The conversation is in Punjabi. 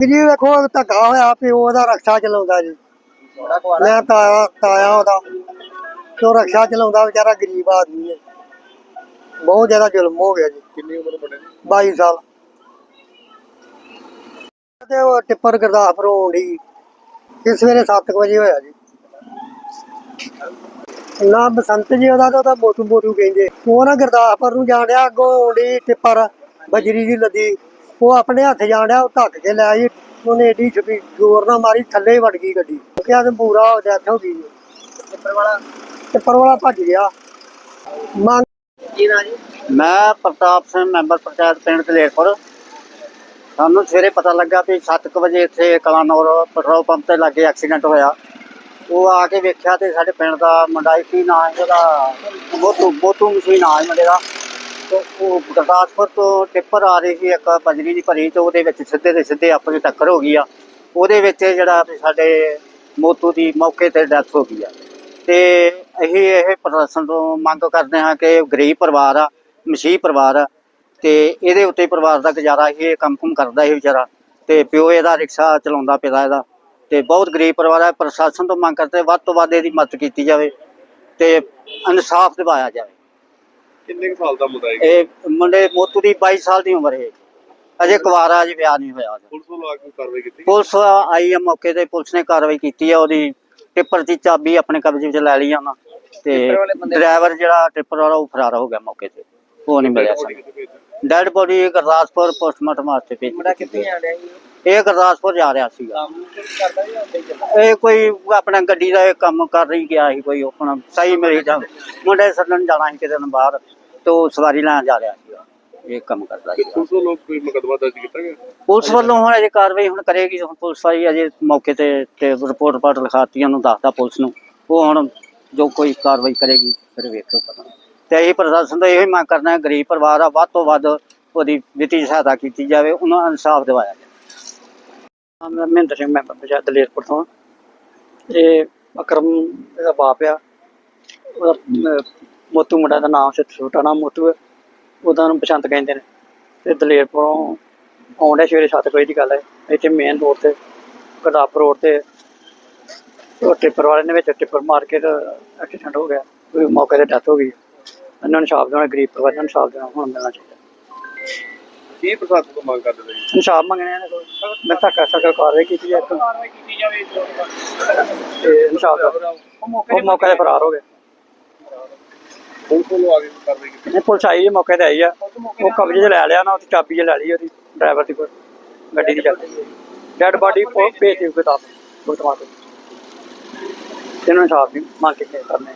ਜੀ ਵੇਖੋ ਧੱਕਾ ਹੋਇਆ ਪਿਓ ਉਹਦਾ ਰਕਸ਼ਾ ਚਲਾਉਂਦਾ ਜੀ। ਮੈਂ ਤਾਇਆ ਤਾਇਆ ਉਹਦਾ। ਉਹ ਰਕਸ਼ਾ ਚਲਾਉਂਦਾ ਵਿਚਾਰਾ ਗਰੀਬ ਆਦਮੀ ਹੈ। ਬਹੁਤ ਜ਼ਿਆਦਾ ਜ਼ੁਲਮ ਹੋ ਗਿਆ ਜੀ। ਕਿੰਨੀ ਉਮਰ ਬਣੇ 22 ਸਾਲ। ਤੇ ਉਹ ਟਿੱਪਰ ਗੁਰਦਾਸਪੁਰ ਆਉਂਦੀ ਇਸ ਸਵੇਰੇ 7 ਵਜੇ ਹੋਇਆ ਜੀ। ਨਾ ਬਸੰਤ ਜੀ ਉਹਦਾ ਤਾਂ ਮੋਟੂ ਮੋਟੂ ਕਹਿੰਦੇ। ਉਹ ਨਾ ਗੁਰਦਾਸਪੁਰ ਨੂੰ ਜਾਣ ਡਿਆ ਅੱਗੋਂ ਆਉਂਦੀ ਟਿੱਪਰ ਬਜਰੀ ਦੀ ਲੱਦੀ ਉਹ ਆਪਣੇ ਹੱਥ ਜਾਣ ਡਿਆ ਉਹ ਧੱਕ ਕੇ ਲੈ ਆਈ। ਉਹਨੇ ਏਡੀ ਛਪੀ ਜ਼ੋਰ ਨਾਲ ਮਾਰੀ ਥੱਲੇ ਹੀ ਵੜ ਗਈ ਗੱਡੀ। ਕਿਹਾ ਤੇ ਪੂਰਾ ਹੋ ਡੈਥ ਹੋ ਗਈ ਟਿੱਪਰ ਵਾਲਾ ਟਿੱਪਰ ਵਾਲਾ ਭੱਜ ਗਿਆ। ਮੰਗ ਮੈਂ ਪ੍ਰਤਾਪ ਸਿੰਘ ਮੈਂਬਰ ਪੰਚਾਇਤ ਪਿੰਡ ਦਲੇਰਪੁਰ। ਸਾਨੂੰ ਸਵੇਰੇ ਪਤਾ ਲੱਗਾ ਵੀ 7:00 ਵਜੇ ਇੱਥੇ ਕਲਾਨੌਰ ਪੈਟਰੋਲ ਪੰਪ ਤੇ ਲੱਗੇ ਐਕਸੀਡੈਂਟ ਹੋਇਆ। ਉਹ ਆ ਕੇ ਵੇਖਿਆ ਤੇ ਸਾਡੇ ਪਿੰਡ ਦਾ ਮੁੰਡਾ ਸੀ, ਨਾਂ ਹੈ ਉਹਦਾ? ਮੋਤੂ ਮੋਤੂ ਮਸ਼ੀਨ ਆ ਮੁੰਡੇ ਦਾ। ਉਹ ਗੁਰਦਾਸਪੁਰ ਤੋਂ ਟਿੱਪਰ ਆ ਰਹੀ ਸੀ ਇੱਕ ਬਜਰੀ ਦੀ ਭਰੀ ਤੇ ਉਹਦੇ ਵਿੱਚ ਸਿੱਧੇ ਦੇ ਸਿੱਧੇ ਆਪਣੀ ਟੱਕਰ ਹੋ ਗਈ ਆ। ਉਹਦੇ ਵਿੱਚ ਜਿਹੜਾ ਸਾਡੇ ਮੋਤੂ ਦੀ ਮੌਕੇ ਤੇ ਡੈਥ ਹੋ ਗਈ ਆ। ਤੇ ਅਸੀਂ ਇਹ ਪ੍ਰਸ਼ਾਸਨ ਤੋਂ ਮੰਗ ਕਰਦੇ ਹਾਂ ਕਿ ਗਰੀਬ ਪਰਿਵਾਰ ਆ ਮਸੀਹ ਪਰਿਵਾਰ ਆ ਤੇ ਇਹਦੇ ਉੱਤੇ ਪਰਿਵਾਰ ਦਾ ਗੁਜ਼ਾਰਾ ਸੀ, ਇਹ ਕੰਮ ਕੁਮ ਕਰਦਾ ਇਹ ਵਿਚਾਰਾ। ਤੇ ਪਿਓ ਇਹਦਾ ਰਿਕਸ਼ਾ ਚਲਾਉਂਦਾ ਪਿਤਾ ਇਹਦਾ ਤੇ ਬਹੁਤ ਗਰੀਬ ਪਰਿਵਾਰ ਹੈ ਪ੍ਰਸ਼ਾਸਨ ਤੋਂ ਮੰਗ ਕਰਦੇ ਵੱਧ ਤੋਂ ਵੱਧ ਇਹਦੀ ਮਦਦ ਕੀਤੀ ਜਾਵੇ ਤੇ ਇਨਸਾਫ ਦਿਵਾਇਆ ਜਾਵੇ। ਕਿੰਨੇ ਕੁ ਸਾਲ ਦਾ ਮੁੰਡਾ ਹੈ ਇਹ ਮੁੰਡੇ ਮੋਤੂ ਦੀ 22 ਸਾਲ ਦੀ ਉਮਰ ਹੈ ਅਜੇ ਕੁਵਾਰਾ ਅਜੇ ਵਿਆਹ ਨਹੀਂ ਹੋਇਆ ਉਹਦਾ। ਪੁਲਿਸ ਵੱਲੋਂ ਆ ਕੇ ਕਾਰਵਾਈ ਕੀਤੀ ਪੁਲਿਸ ਆਈ ਆ ਮੌਕੇ ਤੇ ਪੁਲਿਸ ਨੇ ਕਾਰਵਾਈ ਕੀਤੀ ਆ ਉਹਦੀ ਟਿੱਪਰ ਦੀ ਚਾਬੀ ਆਪਣੇ ਕਬਜ਼ੇ ਵਿੱਚ ਲੈ ਲਈ ਆ ਉਹਨਾਂ ਤੇ ਡਰਾਈਵਰ ਜਿਹੜਾ ਟਿੱਪਰ ਵਾਲਾ ਉਹ ਫਰਾਰ ਹੋ ਗਿਆ ਮੌਕੇ ਤੇ। ਉਹ ਨਹੀਂ ਮਿਲਿਆ ਸਾਨੂੰ? ਡੈਡ ਬੋਡੀ ਗੁਰਦਾਸਪੁਰ ਪੋਸਟਮਾਰਟਮ ਵਾਸਤੇ ਭੇਜੀ। ਮੁੰਡਾ ਕਿੱਥੇ ਆ ਰਿਹਾ ਇਹ ਗੁਰਦਾਸਪੁਰ ਜਾ ਰਿਹਾ ਸੀਗਾ। ਇਹ ਕੋਈ ਆਪਣਾ ਗੱਡੀ ਦਾ ਇਹ ਕੰਮ ਕਰ ਰਹੀ ਗਿਆ ਸੀ ਕੋਈ ਆਪਣਾ ਸਹੀ ਮਿਲ ਜਾ ਮੁੰਡੇ ਸੱਦਣ ਜਾਣਾ ਸੀ ਕਿਤੇ ਨੂੰ ਬਾਹਰ। ਤੋਂ ਸਵਾਰੀ ਲੈਣ ਜਾ ਰਿਹਾ ਸੀਗਾ। ਇਹ ਕੰਮ ਕਰਦਾ ਸੀ ਪੁਲਿਸ ਵੱਲੋਂ ਕੋਈ ਮੁਕੱਦਮਾ ਦਰਜ ਕੀਤਾ ਗਿਆ? ਪੁਲਿਸ ਵੱਲੋਂ ਹੁਣ ਅਜੇ ਕਾਰਵਾਈ ਹੁਣ ਕਰੇਗੀ। ਹੁਣ ਪੁਲਿਸ ਆਈ ਅਜੇ ਮੌਕੇ ਤੇ ਤੇ ਰਿਪੋਰਟ ਪਾਟ ਲਿਖਾਤੀ ਉਹਨੂੰ ਦੱਸਦਾ ਪੁਲਿਸ ਨੂੰ। ਉਹ ਹੁਣ ਜੋ ਕੋਈ ਕਾਰਵਾਈ ਕਰੇਗੀ ਫਿਰ ਵੇਖੋ ਪਤਾ ਤੇ ਅਸੀਂ ਪ੍ਰਸ਼ਾਸਨ ਤੋਂ ਇਹੋ ਹੀ ਮੰਗ ਕਰਨਾ ਹੈ ਗਰੀਬ ਪਰਿਵਾਰ ਆ ਵੱਧ ਤੋਂ ਵੱਧ ਉਹਦੀ ਵਿੱਤੀ ਸਹਾਇਤਾ ਕੀਤੀ ਜਾਵੇ ਉਹਨਾਂ ਨੂੰ ਇਨਸਾਫ ਦਿਵਾਇਆ ਜਾਵੇ। ਮੈਂ ਮਹਿੰਦਰ ਸਿੰਘ ਮੈਂ ਪੰਚਾਇਤ ਦਲੇਰਪੁਰ ਤੋਂ ਇਹ ਅਕਰਮ ਇਹਦਾ ਬਾਪ ਆ। ਉਹਦਾ ਮੋਤੂ ਮੁੰਡਾ ਦਾ ਨਾਮ ਸੀ ਛੋਟਾ ਨਾਮ ਮੋਤੂ ਹੈ। ਉਹਦਾ ਨੂੰ ਬਸੰਤ ਕਹਿੰਦੇ ਨੇ। ਤੇ ਦਲੇਰਪੁਰੋਂ ਆਉਂਦੇ ਸਵੇਰੇ 7 ਵਜੇ ਦੀ ਗੱਲ ਹੈ। ਇੱਥੇ ਮੇਨ ਰੋਡ ਤੇ ਗੁਰਦਾਸਪੁਰ ਰੋਡ ਤੇ ਉਹ ਟਿੱਪਰ ਵਾਲੇ ਨੇ ਵਿੱਚ ਟਿੱਪਰ ਮਾਰ ਕੇ ਐਕਸੀਡੈਂਟ ਹੋ ਗਿਆ। ਉਹ ਮੌਕੇ ਤੇ ਡੈਥ ਹੋ ਗਈ। ਇਹਨਾਂ ਨੂੰ ਇਨਸਾਫ ਦੇਣਾ ਗਰੀਬ ਪਰਿਵਾਰ ਨੂੰ ਇਨਸਾਫ ਦੇਣਾ ਹੁਣ ਮਿਲਣਾ ਚਾਹੀਦਾ। ਕੀ ਪ੍ਰਸ਼ਾਸਨ ਤੋਂ ਮੰਗ ਕਰਦੇ ਨੇ ਇਨਸਾਫ ਮੰਗਣੇ ਨੇ ਮੈਂ ਤਾਂ ਕਰ ਸਕਾ ਕਾਰਵਾਈ ਕੀਤੀ ਜਾਏ ਕਾਰਵਾਈ ਕੀਤੀ ਜਾਵੇ ਤੇ ਇਨਸਾਫ ਦਾ ਉਹ ਮੌਕੇ ਤੇ ਫਰਾਰ ਹੋ ਗਏ। ਪੁਲਿਸ ਵੱਲੋਂ ਆ ਕੇ ਕਾਰਵਾਈ ਕੀਤੀ ਇਹ ਪੁਲਿਸ ਆਈ ਹੈ ਮੌਕੇ ਤੇ ਆਈ ਆ। ਉਹ ਕਬਜ਼ੇ 'ਚ ਲੈ ਲਿਆ ਨਾ ਉਹਦੀ ਚਾਬੀ 'ਚ ਲੈ ਲਈ ਉਹਦੀ ਡਰਾਈਵਰ ਦੀ ਕੋਲ ਗੱਡੀ ਦੀ ਚੱਲਦੀ ਡੈਡ ਬਾਡੀ ਭੇਜ ਦਿੱਤੀ ਕਿਤਾਬ ਗੁਰਦੁਆਰਾ। ਇਹਨਾਂ ਇਨਸਾਫ ਦੀ ਮੰਗ ਕੇ ਕਰਨੇ